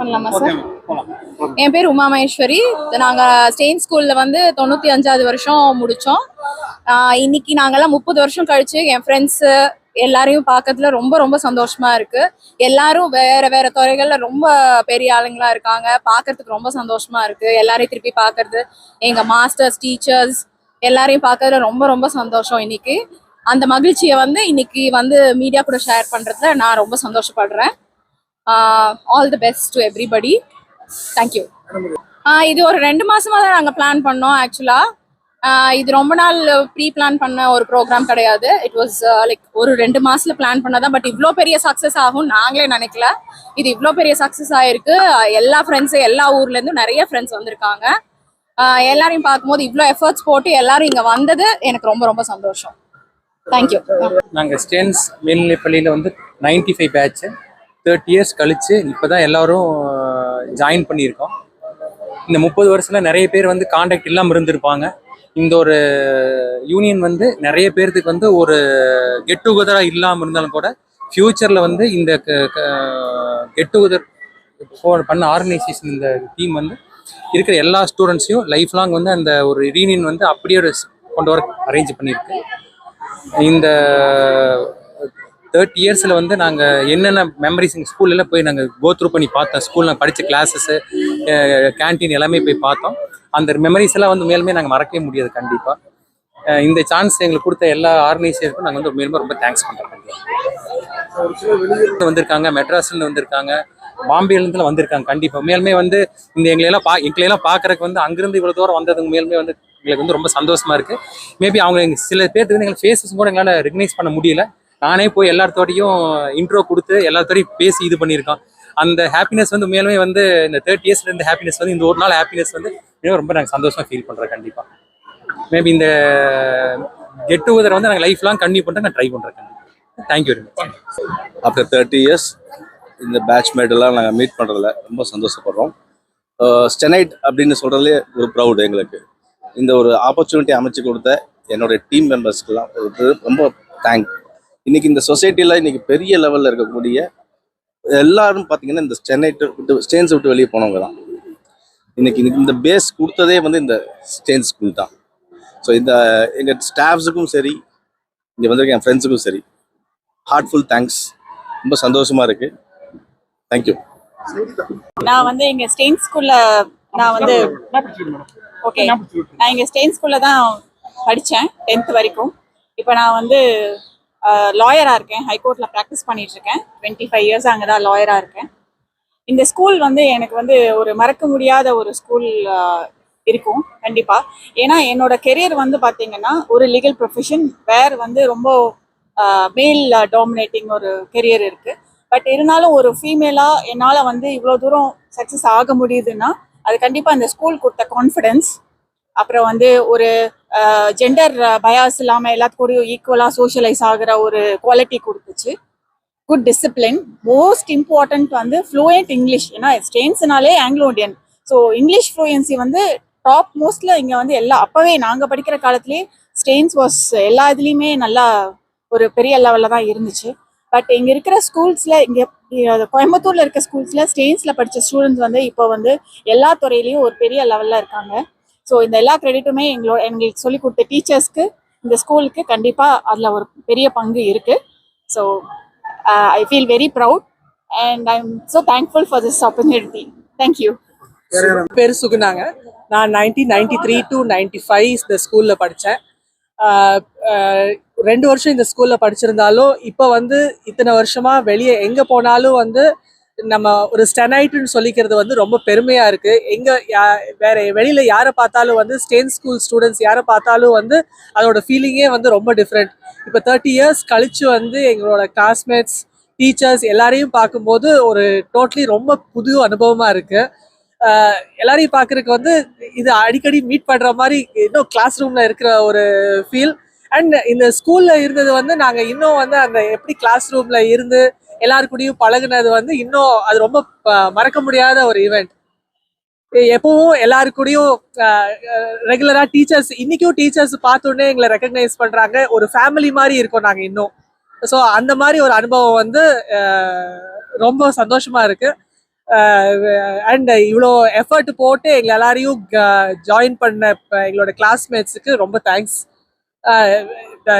பண்ணலாமா சார் என் பேர் உமா மகேஸ்வரி. நாங்கள் ஸ்டெயின் ஸ்கூலில் வந்து தொண்ணூற்றி அஞ்சாவது வருஷம் முடித்தோம் இன்னைக்கு நாங்கெல்லாம் முப்பது வருஷம் கழிச்சு என் ஃப்ரெண்ட்ஸு எல்லாரையும் பார்க்கறதுல ரொம்ப ரொம்ப சந்தோஷமா இருக்கு. எல்லாரும் வேற வேற துறைகள்ல ரொம்ப பெரிய ஆளுங்களா இருக்காங்க. பார்க்கறதுக்கு ரொம்ப சந்தோஷமா இருக்கு. எல்லாரையும் திருப்பி பார்க்கறது எங்க மாஸ்டர்ஸ் டீச்சர்ஸ் எல்லாரையும் பார்க்கறதுல ரொம்ப ரொம்ப சந்தோஷம் இன்னைக்கு. அந்த மகிழ்ச்சியை வந்து இன்னைக்கு வந்து மீடியா கூட ஷேர் பண்றதுல நான் ரொம்ப சந்தோஷப்படுறேன். All the best to everybody thank you இது ஒரு ரெண்டு மாசமா தான் நாங்கள் பிளான் பண்ணோம் ஆக்சுவலா இது ரொம்ப நாள் ப்ரீ பிளான் பண்ண ஒரு ப்ரோக்ராம் கிடையாது. இட் வாஸ் லைக் ஒரு ரெண்டு மாசத்துல பிளான் பண்ணதான் பட் இவ்வளோ பெரிய சக்ஸஸ் ஆகும் நாங்களே நினைக்கல. இது இவ்வளோ பெரிய சக்ஸஸ் ஆயிருக்கு. எல்லா ஃப்ரெண்ட்ஸு எல்லா ஊர்ல இருந்தும் நிறைய ஃப்ரெண்ட்ஸ் வந்திருக்காங்க. ஆஹ் எல்லாரையும் பார்க்கும்போது இவ்வளோ எஃபர்ட்ஸ் போட்டு எல்லாரும் இங்க வந்தது எனக்கு ரொம்ப ரொம்ப சந்தோஷம். தேங்க்யூ நாங்கள் ஸ்டேன்ஸ் மேல்நிலைப்பள்ளியில் வந்து ninety five batch thirty years கழித்து இப்போ தான் எல்லோரும் ஜாயின் பண்ணியிருக்கோம். இந்த முப்பது வருஷத்தில் நிறைய பேர் வந்து காண்டாக்ட் இல்லாமல் இருந்திருப்பாங்க. இந்த ஒரு யூனியன் வந்து நிறைய பேர்த்துக்கு வந்து ஒரு கெட் டுகெதராக இல்லாமல் இருந்தாலும் கூட ஃப்யூச்சரில் வந்து இந்த கெட் டுகெதர் பண்ண ஆர்கனைசேஷன் இந்த டீம் வந்து இருக்கிற எல்லா ஸ்டூடெண்ட்ஸையும் லைஃப் லாங் வந்து அந்த ஒரு ரீனியன் வந்து அப்படியே ஒரு கொண்டு வர அரேஞ்ச் பண்ணியிருக்கு. இந்த தேர்ட்டி இயர்ஸில் வந்து நாங்கள் என்னென்ன மெமரிஸ் எங்கள் ஸ்கூல்ல போய் நாங்கள் கோ த்ரூ பண்ணி பார்த்தோம். ஸ்கூலில் படித்த கிளாஸஸ்ஸு கேன்டீன் எல்லாமே போய் பார்த்தோம். அந்த மெமரிஸ் எல்லாம் வந்து மேலுமே நாங்கள் மறக்கவே முடியாது கண்டிப்பாக இந்த சான்ஸ் எங்களுக்கு கொடுத்த எல்லா ஆர்கனைசேஷனுக்கும் நாங்கள் வந்து மேலுமே ரொம்ப தேங்க்ஸ் பண்ணுறோம் வந்திருக்காங்க மெட்ராஸ்லேருந்து வந்திருக்காங்க பாம்பேலேருந்து வந்திருக்காங்க கண்டிப்பாக மேலுமே வந்து இந்த எங்களையெல்லாம் பா எங்களையெல்லாம் பார்க்கறதுக்கு வந்து அங்கிருந்து இவ்வளோ தூரம் வந்ததுக்கு மேலுமே வந்து எங்களுக்கு வந்து ரொம்ப சந்தோஷமா இருக்கு. மேபி அவங்க சில பேர்த்துக்கு வந்து எங்களுக்கு ஃபேஸஸ் கூட எங்களால் ரெகனைஸ் பண்ண முடியல. நானே போய் எல்லாத்தோடையும் இன்ட்ரோ கொடுத்து எல்லாத்தோடையும் பேசி இது பண்ணியிருக்கான். அந்த ஹாப்பினஸ் வந்து மேலுமே வந்து இந்த தேர்ட்டி இயர்ஸ்ல இருந்த ஹாப்பினஸ் வந்து இந்த ஒரு நாள் ஹாப்பினஸ் வந்து இன்னும் ரொம்ப நாங்கள் சந்தோஷமா ஃபீல் பண்ணுறோம் கண்டிப்பாக மேபி இந்த கெட் டுகெதர் வந்து நாங்கள் லைஃப் லாங் கண்டினியூ பண்ணுறேன் நான் ட்ரை பண்ணுறேன் கண்டிப்பாக thank you very much after thirty years இந்த பேட்ச்மேட் எல்லாம் நாங்கள் மீட் பண்ணுறதுல ரொம்ப சந்தோஷப்படுறோம். ஸ்டெனைட் அப்படின்னு சொல்கிறதுலே ஒரு ப்ரௌடு எங்களுக்கு. இந்த ஒரு ஆப்பர்ச்சுனிட்டி அமைச்சு கொடுத்த என்னுடைய டீம் மெம்பர்ஸ்க்கெல்லாம் ஒரு ரொம்ப தேங்க் இன்னைக்கு இந்த சொசைட்டியில் இன்னைக்கு பெரிய லெவலில் இருக்கக்கூடிய எல்லாரும் பார்த்தீங்கன்னா இந்த சென்னை விட்டு ஸ்டேன்ஸ் விட்டு வெளியே போனவங்க தான் இன்னைக்கு இந்த பேஸ் கொடுத்ததே வந்து இந்த ஸ்டேன் ஸ்கூல் தான். ஸோ இந்த எங்கள் ஸ்டாஃப்ஸுக்கும் சரி இங்கே வந்திருக்க என் ஃப்ரெண்ட்ஸுக்கும் சரி ஹார்ட்ஃபுல் தேங்க்ஸ் ரொம்ப சந்தோஷமாக இருக்குது தேங்க்யூ நான் வந்து இங்க ஸ்டெயின் ஸ்கூல்ல நான் வந்து ஓகே நான் இங்க ஸ்டெயின் ஸ்கூல்ல தான் படித்தேன் டென்த் வரைக்கும். இப்போ நான் வந்து லாயராக இருக்கேன். ஹைகோர்ட்டில் ப்ராக்டிஸ் பண்ணிகிட்ருக்கேன் இருக்கேன் டுவெண்ட்டி ஃபைவ் இயர்ஸ் அங்கே தான் லாயராக இருக்கேன். இந்த ஸ்கூல் வந்து எனக்கு வந்து ஒரு மறக்க முடியாத ஒரு ஸ்கூல் இருக்கும். கண்டிப்பாக ஏன்னா என்னோட கெரியர் வந்து பார்த்திங்கன்னா ஒரு லீகல் ப்ரொஃபஷன் வேர் வந்து ரொம்ப மேல் டாமினேட்டிங் ஒரு கெரியர் இருக்குது பட் இருந்தாலும் ஒரு ஃபீமேலாக என்னால் வந்து இவ்வளோ தூரம் சக்ஸஸ் ஆக முடியுதுன்னா அது கண்டிப்பாக அந்த ஸ்கூல் கொடுத்த கான்ஃபிடென்ஸ் அப்புறம் வந்து ஒரு ஜெண்டர் பயாஸ் இல்லாமல் எல்லாத்துக்கூடயும் ஈக்குவலாக சோஷியலைஸ் ஆகுற ஒரு குவாலிட்டி கொடுத்துச்சு. குட் டிசிப்ளின் மோஸ்ட் இம்பார்ட்டன்ட் வந்து ஃப்ளூயண்ட் இங்கிலீஷ் ஏன்னா ஸ்டெயின்ஸ்னாலே Anglo Indian so English fluency வந்து டாப் மோஸ்ட்ல இங்கே வந்து எல்லா அப்போவே நாங்கள் படிக்கிற காலத்துலேயே ஸ்டெயின்ஸ் வாஸ் எல்லா இதுலேயுமே நல்லா ஒரு பெரிய லெவலில் தான் இருந்துச்சு. பட் இங்கே இருக்கிற ஸ்கூல்ஸில் இங்கே கோயம்புத்தூரில் இருக்க ஸ்கூல்ஸில் ஸ்டெயின்ஸில் படித்த ஸ்டூடெண்ட்ஸ் வந்து இப்போ வந்து எல்லா துறையிலையும் ஒரு பெரிய லெவலில் இருக்காங்க. ஸோ இந்த எல்லா கிரெடிட்டுமே எங்களோட எங்களுக்கு சொல்லி கொடுத்த டீச்சர்ஸ்க்கு இந்த ஸ்கூலுக்கு கண்டிப்பாக அதில் ஒரு பெரிய பங்கு இருக்கு. So I feel very proud and I am so thankful for this opportunity thank you பேர் சுகுனாங்க நான் nineteen ninety three to ninety five இந்த ஸ்கூலில் படித்தேன் uh, uh, ரெண்டு வருஷம் இந்த ஸ்கூலில் படிச்சிருந்தாலும் இப்போ வந்து இத்தனை வருஷமா வெளியே எங்கே போனாலும் வந்து நம்ம ஒரு ஸ்டெனைட்டுன்னு சொல்லிக்கிறது வந்து ரொம்ப பெருமையாக இருக்குது எங்கே யா- வேறு வெளியில் யாரை பார்த்தாலும் வந்து ஸ்டேன் ஸ்கூல் ஸ்டூடெண்ட்ஸ் யாரை பார்த்தாலும் வந்து அதோட ஃபீலிங்கே வந்து ரொம்ப டிஃப்ரெண்ட் இப்போ தேர்ட்டி இயர்ஸ் கழித்து வந்து எங்களோட கிளாஸ்மேட்ஸ் டீச்சர்ஸ் எல்லாரையும் பார்க்கும்போது ஒரு டோட்டலி ரொம்ப புது அனுபவமாக இருக்குது எல்லாரையும் பார்க்கறதுக்கு வந்து இது அடிக்கடி மீட் பண்ணுற மாதிரி இன்னும் கிளாஸ் ரூமில் இருக்கிற ஒரு ஃபீல் அண்ட் இந்த ஸ்கூலில் இருந்தது வந்து நாங்கள் இன்னும் வந்து அந்த எப்படி கிளாஸ் ரூமில் இருந்து எல்லாருக்கூடயும் பழகுனது வந்து இன்னும் அது ரொம்ப ப- மறக்க முடியாத ஒரு ஈவெண்ட் எப்பவும் எல்லாருக்கூடயும் ரெகுலரா டீச்சர்ஸ் இன்னைக்கும் டீச்சர்ஸ் பார்த்தோன்னே எங்களை ரெக்கக்னைஸ் பண்றாங்க. ஒரு ஃபேமிலி மாதிரி இருக்கோம் நாங்க இன்னும். ஸோ அந்த மாதிரி ஒரு அனுபவம் வந்து ரொம்ப சந்தோஷமா இருக்கு. அண்ட் இவ்வளோ எஃபர்ட் போட்டு எங்களை எல்லாரையும் ஜாயின் பண்ண எங்களோட கிளாஸ்மேட்ஸுக்கு ரொம்ப thanks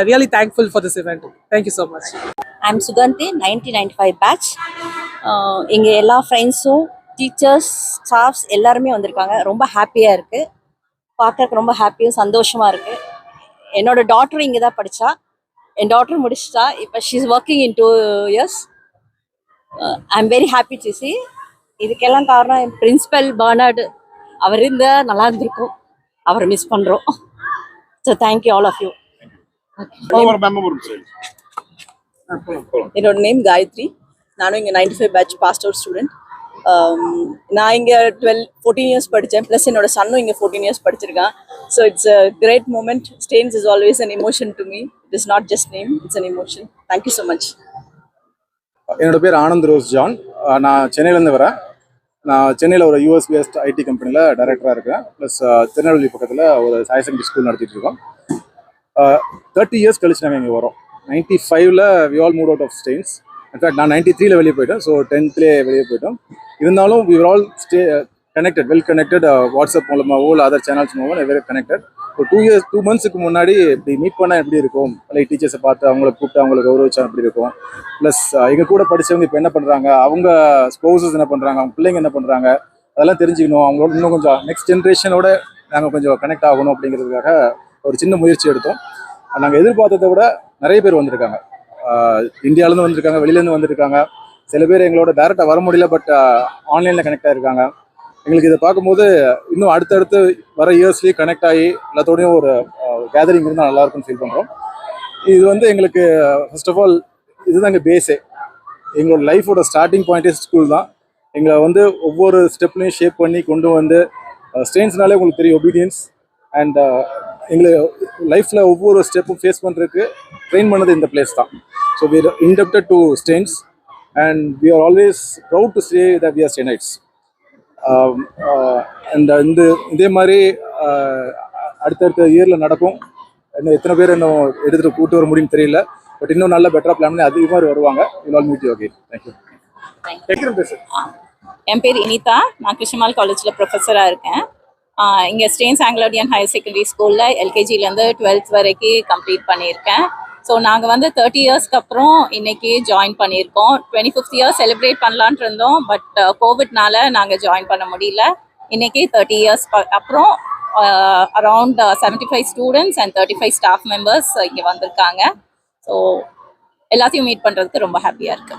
really thankful for this event thank you so much I'm Suganthi nineteen ninety five batch இங்கே எல்லா ஃப்ரெண்ட்ஸும் டீச்சர்ஸ் ஸ்டாஃப்ஸ் எல்லாருமே வந்திருக்காங்க. ரொம்ப ஹாப்பியாக இருக்குது பார்க்கறதுக்கு ரொம்ப ஹாப்பியும் சந்தோஷமாக இருக்குது என்னோட டாட்டரும் இங்கே தான் படித்தா என் டாட்டர் முடிச்சிட்டா. இப்போ she is working in two years I am very happy to see இதுக்கெல்லாம் காரணம் என் பிரின்சிபல் பர்னார்டு அவர் இருந்தால் நல்லா இருந்திருக்கும். அவரை மிஸ் பண்ணுறோம் so thank you all of you என்னோட நேம் காயத்ரி. நானும் இங்கே ninety five batch passed out student நான் இங்கே டுவெல் ஃபோர்டீன் இயர்ஸ் படித்தேன் ப்ளஸ் என்னோட சன்னும் இங்கே fourteen years படிச்சிருக்கான் so it's a great moment Stanes is always an emotion to me it is not just name it's an emotion thank you so much என்னோட பேர் Anand rose John. நான் சென்னையிலேருந்து வரேன். நான் சென்னையில் ஒரு யூஎஸ் பேஸ்ட் ஐடி கம்பெனியில் டைரக்டராக இருக்கேன். ப்ளஸ் திருநெல்வேலி பக்கத்தில் ஒரு ஹையர் செகண்டரி ஸ்கூல் நடத்திட்டு இருக்கோம். தேர்ட்டி இயர்ஸ் கழிச்சு நாங்கள் இங்கே வரோம். நைன்டி ஃபைவ்ல we all moved out of Stanes in fact நான் நைன்டி த்ரீல வெளியே போயிட்டேன். ஸோ டென்த்லேயே வெளியே போயிட்டோம். இருந்தாலும் we all stay connected well connected WhatsApp மூலமாகவோ இல்லை அதர் சேனல்ஸ் மூலமாக வெரி கனெக்டட் ஒரு டூ இயர்ஸ் டூ மந்த்ஸுக்கு முன்னாடி இப்படி மீட் பண்ணால் எப்படி இருக்கும்? லைக் டீச்சர்ஸை பார்த்து அவங்கள கூப்பிட்டு அவங்கள கௌரவிச்சா எப்படி இருக்கும்? ப்ளஸ் எங்கள் கூட படித்தவங்க இப்போ என்ன பண்ணுறாங்க அவங்க ஸ்போசஸ் என்ன பண்ணுறாங்க அவங்க பிள்ளைங்க என்ன பண்ணுறாங்க அதெல்லாம் தெரிஞ்சுக்கணும். அவங்களோட இன்னும் கொஞ்சம் நெக்ஸ்ட் ஜென்ரேஷனோட நாங்கள் கொஞ்சம் கனெக்ட் ஆகணும் அப்படிங்கிறதுக்காக ஒரு சின்ன முயற்சி எடுத்தோம். நாங்கள் எதிர்பார்த்ததை விட நிறைய பேர் வந்திருக்காங்க. இந்தியாவிலேருந்து வந்திருக்காங்க வெளியிலேருந்து வந்திருக்காங்க. சில பேர் எங்களோட டேரெக்டாக வர முடியல பட் ஆன்லைனில் கனெக்ட் ஆகிருக்காங்க எங்களுக்கு இதை பார்க்கும்போது இன்னும் அடுத்தடுத்து வர இயர்ஸ்லேயே கனெக்ட் ஆகி எல்லாத்தோடையும் ஒரு கேதரிங் இருந்தால் நல்லா இருக்கும்னு ஃபீல் பண்ணுறோம் இது வந்து எங்களுக்கு ஃபர்ஸ்ட் ஆஃப் ஆல் இதுதான் எங்கள் பேஸே எங்களோட லைஃபோட ஸ்டார்டிங் பாயிண்ட்டே ஸ்கூல் தான். எங்களை வந்து ஒவ்வொரு ஸ்டெப்லையும் ஷேப் பண்ணி கொண்டு வந்து ஸ்டேன்ஸ்னாலே உங்களுக்கு தெரியும் ஒபீடியன்ஸ் அண்ட் எங்களை லைஃப்பில் ஒவ்வொரு ஸ்டெப்பும் ஃபேஸ் பண்ணுறதுக்கு ட்ரெயின் பண்ணது இந்த பிளேஸ் தான். So we indebted to Stanes and we are always proud to say that we are Stanites and இந்த இதே மாதிரி அடுத்தடுத்த இயரில் நடக்கும். இன்னும் எத்தனை பேர் இன்னும் எடுத்துகிட்டு கூட்டு வர முடியும்னு தெரியல. பட் இன்னும் நல்ல பெட்டராக பிளான் பண்ணி அதிகமாக வருவாங்க. All meet okay thank you என் பேர் இனிதா. நான் கிருஷ்ணமால் காலேஜில் ப்ரொஃபஸராக இருக்கேன். இங்கே ஸ்டேன்ஸ் ஆங்கிலோடியன் ஹையர் செகண்டரி ஸ்கூலில் எல்கேஜிலேருந்து டுவெல்த் வரைக்கும் கம்ப்ளீட் பண்ணியிருக்கேன். ஸோ நாங்கள் வந்து தேர்ட்டி இயர்ஸ்க்கு அப்புறம் இன்னைக்கு ஜாயின் பண்ணியிருக்கோம். டுவெண்ட்டி ஃபிஃப்த் இயர் செலிப்ரேட் பண்ணலான்ட்டு இருந்தோம் பட் கோவிட்னால நாங்கள் ஜாயின் பண்ண முடியல. இன்னைக்கு தேர்ட்டி இயர்ஸ் அப்புறம் around seventy five students and thirty five staff members இங்கே வந்திருக்காங்க. ஸோ எல்லாத்தையும் மீட் பண்ணுறதுக்கு ரொம்ப ஹாப்பியாக இருக்குது